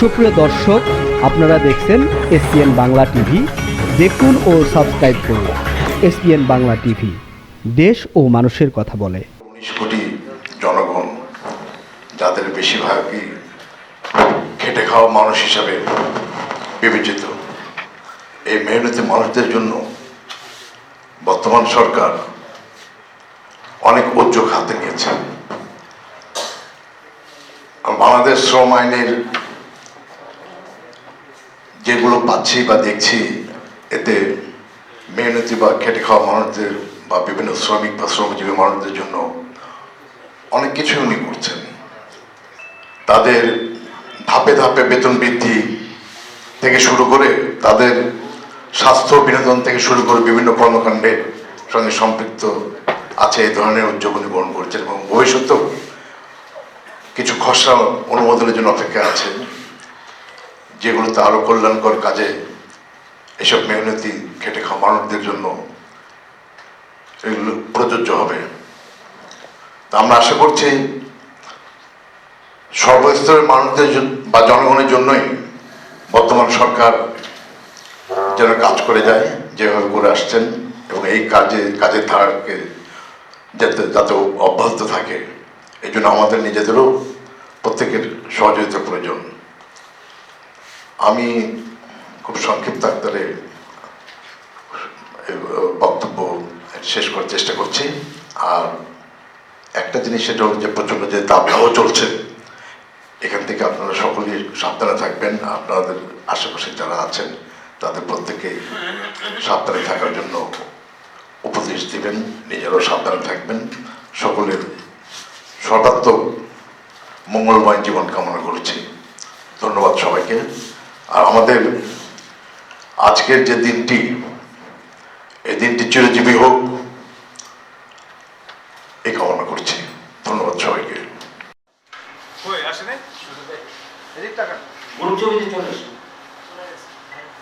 সুপ্রিয় দর্শক, আপনারা দেখছেন এসপিএন বাংলা টিভি। দেখুন ও সাবস্ক্রাইব করুন এসপিএন বাংলা টিভি। দেশ ও মানুষের কথা বলে। উনিশ কোটি জনগণ, যাদের বেশিরভাগই খেটে খাওয়া মানুষ হিসাবে বিবেচিত, এই মেহনতি মানুষদের জন্য বর্তমান সরকার অনেক উদ্যোগ হাতে নিয়েছে। বাংলাদেশ শ্রম আইনের যেগুলো পাচ্ছি বা দেখছি, এতে মেহনতি বা খেটে খাওয়া মানুষদের বা বিভিন্ন শ্রমিক বা শ্রমজীবী মানুষদের জন্য অনেক কিছুই উনি করছেন। তাদের ধাপে ধাপে বেতন বৃদ্ধি থেকে শুরু করে তাদের স্বাস্থ্য বিনোদন থেকে শুরু করে বিভিন্ন কর্মকাণ্ডের সঙ্গে সম্পৃক্ত আছে, এই ধরনের উদ্যোগ উনি গ্রহণ করছেন এবং ভবিষ্যতেও কিছু খসড়া অনুমোদনের জন্য অপেক্ষা আছে যেগুলোতে আরও কল্যাণকর কাজে এসব মেহনতি, খেটে খাওয়া মানুষদের জন্য এগুলো প্রযোজ্য হবে। তা আমরা আশা করছি সর্বস্তরের মানুষদের বা জনগণের জন্যই বর্তমান সরকার যেন কাজ করে যায়, যেভাবে করে আসছেন এবং এই কাজে, কাজের ধারাকে যাতে যাতে অব্যাহত থাকে। এই জন্য আমাদের নিজেদেরও প্রত্যেকের সহযোগিতা প্রয়োজন। আমি খুব সংক্ষিপ্ত আকারে বক্তব্য শেষ করার চেষ্টা করছি। আর একটা জিনিস সেটা হলো যে প্রচণ্ড যে দাবদাহ চলছে, এখান থেকে আপনারা সকলেই সাবধানে থাকবেন। আপনাদের আশেপাশে যারা আছেন, তাদের প্রত্যেকে সাবধানে থাকার জন্য উপদেশ দিবেন। নিজেরাও সাবধানে থাকবেন। সকলের সর্বাত্মক মঙ্গলময় জীবন কামনা করছি। ধন্যবাদ সবাইকে। আমাদের আজকের যে দিনটি এই দিনটি চিরজীবী হোক এই কামনা করছি। ধন্যবাদ সবাইকে।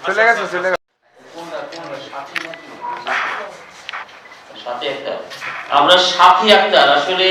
চলে গেছে চলে গেছে। আমরা সাথী আক্তার। আসলে